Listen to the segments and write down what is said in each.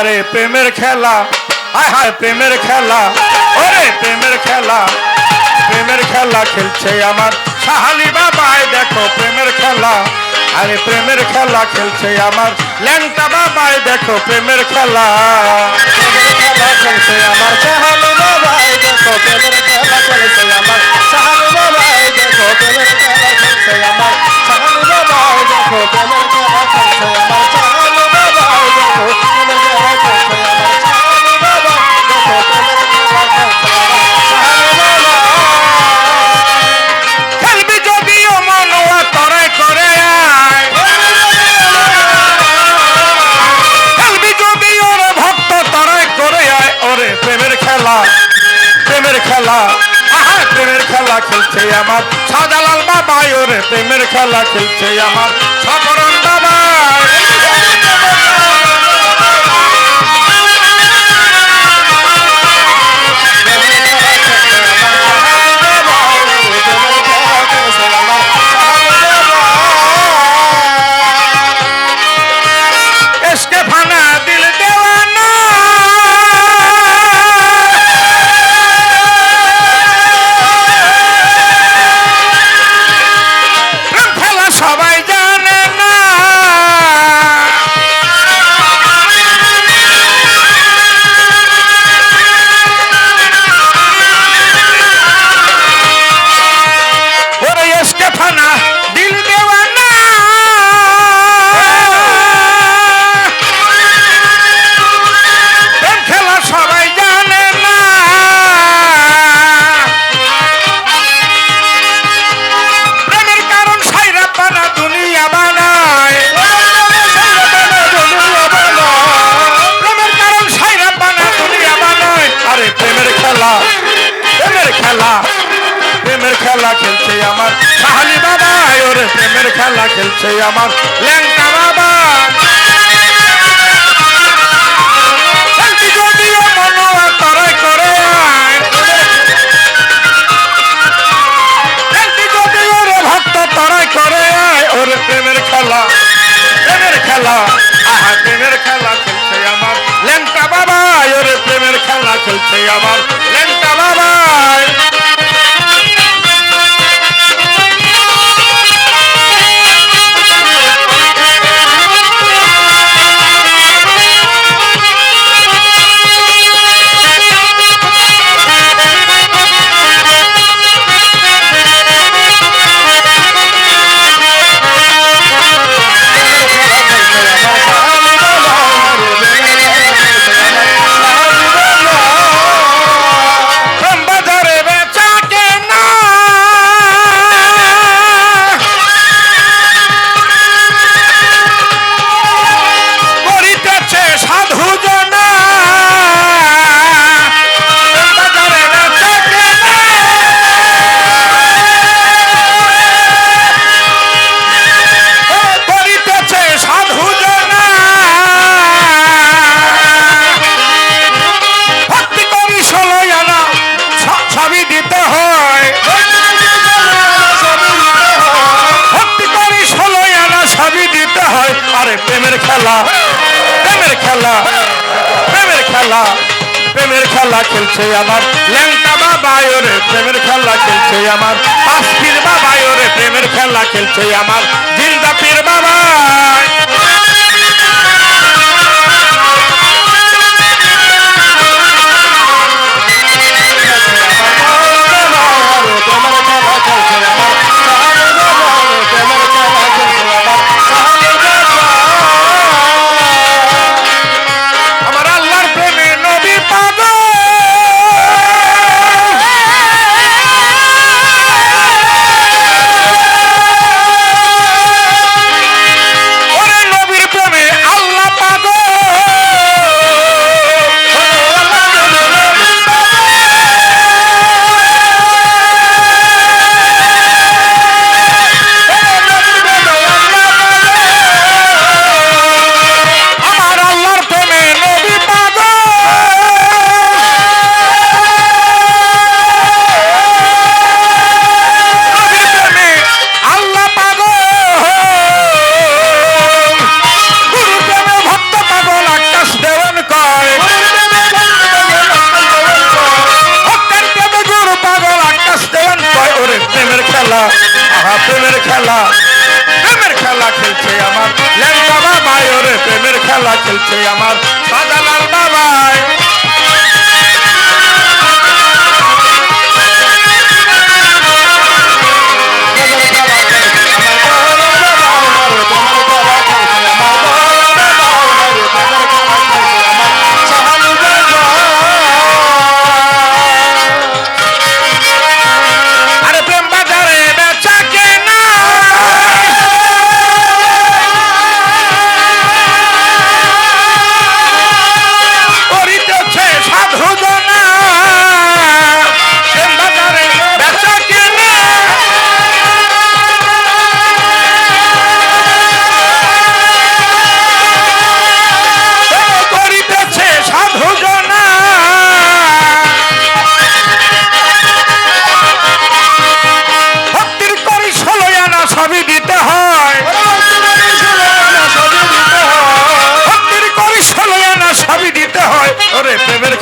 আরে প্রেমের খেলা, হায় হায় প্রেমের খেলা, ওরে প্রেমের খেলা প্রেমের খেলা খেলছে আমার সাহালি বাবাই, দেখো প্রেমের খেলা, আরে প্রেমের খেলা খেলছে আমার ল্যাংটা বাবাই, দেখো প্রেমের খেলা। প্রেমের খেলা খেলছে আমার সাহালি বাবাই, দেখো প্রেমের খেলা খেলছে আমার সাহালি বাবাই, দেখো প্রেমের খেলা খেলছে আমার প্রেমের খেলা খেলছে আমার। সকরণ খেলছে আমার। সাহালি বাবা ওরে প্রেমের খেলা খেলছে আমার। ল্যাংটা বাবা। খেলা খেলছে আমার। ল্যাংটা বাবা ওরে প্রেমের খেলা খেলছে আমার। ল্যাংটা বাবা খেলা খেলছে আমার ল্যাংটা বাবা ওরে প্রেমের খেলা খেলছে আমার পাঁচপির বাবা ওরে প্রেমের খেলা খেলছে আমার জিন্দা পীর বাবা খেলছে আমার শাহজালাল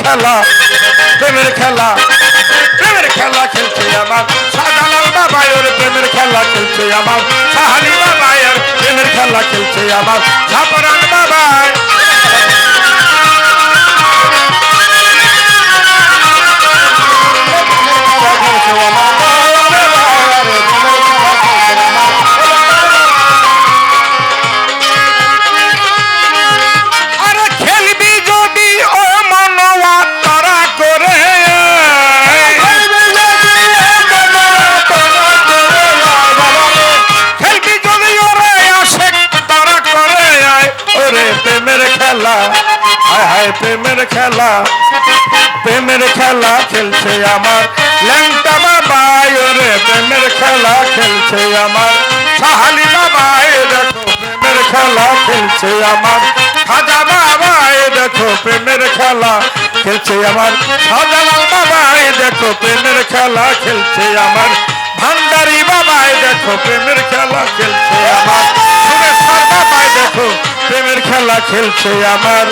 খেলা, প্রেমের খেলা প্রেমের খেলা খেলছে আমার। সাদালাল বাবায়ের প্রেমের খেলা খেলছে আমার। সাহানি বাবায়ের প্রেমের খেলা খেলছে আমার। খেলা। হায় হায়, প্রেমের খেলা। প্রেমের খেলা খেলছে আমার। ল্যাংটা বাবাই ওরে, প্রেমের খেলা খেলছে আমার। সাহালি বাবাই, দেখো প্রেমের খেলা খেলছে আমার। খাজা বাবাই, দেখো প্রেমের খেলা খেলছে আমার। শাহজালাল বাবাই, দেখো প্রেমের খেলা খেলছে আমার। ভান্ডারি বাবাই, দেখো প্রেমের খেলা খেলছে আমার। সুরেশ্বর খেলা খেলছে আমার।